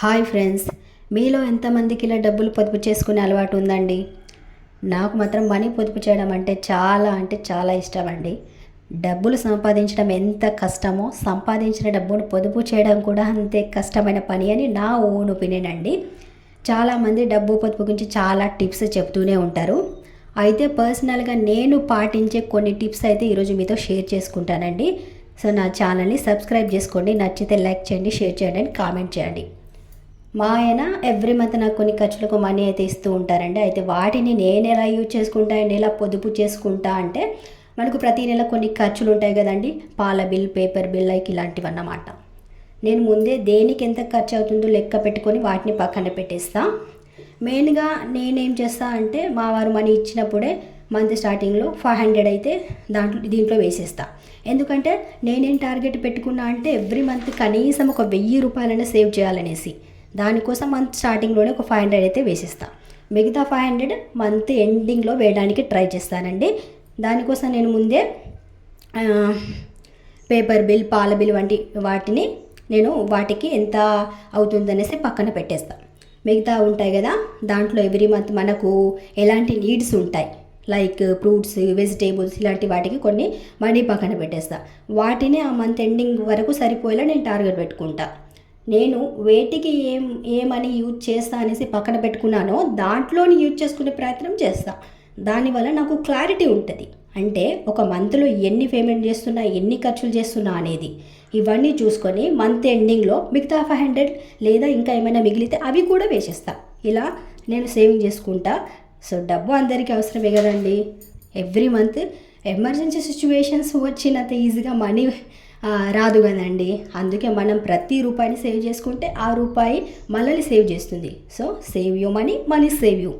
Hi friends మీలో ఎంతమందికి ఇలా డబ్బులు పొదుపు చేసుకునే అలవాటు ఉందండి? నాకు మాత్రం మనీ పొదుపు చేయడం అంటే చాలా అంటే చాలా ఇష్టం అండి డబ్బులు సంపాదించడం ఎంత కష్టమో సంపాదించిన డబ్బును పొదుపు చేయడం కూడా అంతే కష్టమైన పని అని నా ఓన్ ఒపీనియన్ అండి. చాలామంది డబ్బు పొదుపు గురించి చాలా టిప్స్ చెప్తూనే ఉంటారు. అయితే పర్సనల్గా నేను పాటించే కొన్ని టిప్స్ అయితే ఈరోజు మీతో షేర్ చేసుకుంటానండి. సో నా ఛానల్ని సబ్స్క్రైబ్ చేసుకోండి నచ్చితే లైక్ చేయండి షేర్ చేయండి అండ్ కామెంట్ చేయండి. మా ఆయన ఎవ్రీ మంత్ నాకు కొన్ని ఖర్చులకు మనీ అయితే ఇస్తూ ఉంటారండి. అయితే వాటిని నేను ఎలా యూజ్ చేసుకుంటా అండ్ ఎలా పొదుపు చేసుకుంటా అంటే మనకు ప్రతి నెల కొన్ని ఖర్చులు ఉంటాయి కదండి. పాల బిల్ పేపర్ బిల్ లైక్ ఇలాంటివి అన్నమాట. నేను ముందే దేనికి ఎంత ఖర్చు అవుతుందో లెక్క పెట్టుకొని వాటిని పక్కన పెట్టేస్తా. మెయిన్గా నేనేం చేస్తా అంటే మా వారు మనీ ఇచ్చినప్పుడే మంత్ స్టార్టింగ్లో ఫైవ్ హండ్రెడ్ అయితే దాంట్లో దీంట్లో వేసేస్తా. ఎందుకంటే నేనేం టార్గెట్ పెట్టుకున్నా అంటే ఎవ్రీ మంత్ కనీసం ఒక వెయ్యి రూపాయలైనా సేవ్ చేయాలనేసి. దానికోసం మంత్ స్టార్టింగ్లోనే ఒక ఫైవ్ హండ్రెడ్ అయితే వేసిస్తా. మిగతా ఫైవ్ హండ్రెడ్ మంత్ ఎండింగ్లో వేయడానికి ట్రై చేస్తానండి. దానికోసం నేను ముందే పేపర్ బిల్ పాల బిల్ వంటి వాటిని నేను వాటికి ఎంత అవుతుందనేసి పక్కన పెట్టేస్తాను మిగతా ఉంటాయి కదా దాంట్లో ఎవ్రీ మంత్ మనకు ఎలాంటి నీడ్స్ ఉంటాయి. లైక్ ఫ్రూట్స్ వెజిటేబుల్స్ ఇలాంటి వాటికి కొన్ని మనీ పక్కన పెట్టేస్తా. వాటిని ఆ మంత్ ఎండింగ్ వరకు సరిపోయేలా నేను టార్గెట్ పెట్టుకుంటా. నేను వేటికి ఏం ఏమని యూజ్ చేస్తా అనేసి పక్కన పెట్టుకున్నానో దాంట్లోని యూజ్ చేసుకునే ప్రయత్నం చేస్తా. దానివల్ల నాకు క్లారిటీ ఉంటుంది. అంటే ఒక మంత్లో ఎన్ని పేమెంట్ చేస్తున్నా ఎన్ని ఖర్చులు చేస్తున్నా అనేది. ఇవన్నీ చూసుకొని మంత్ ఎండింగ్లో మిగతా ఫైవ్ హండ్రెడ్ లేదా ఇంకా ఏమైనా మిగిలితే అవి కూడా వేసేస్తా. ఇలా నేను సేవింగ్ చేసుకుంటా. సో డబ్బు అందరికీ అవసరమే కదండి. ఎవ్రీ మంత్ ఎమర్జెన్సీ సిచ్యువేషన్స్ వచ్చినంత ఈజీగా మనీ రాదు కదండి. అందుకే మనం ప్రతి రూపాయిని సేవ్ చేసుకుంటే ఆ రూపాయి మనల్ని సేవ్ చేస్తుంది. So save you money money save you.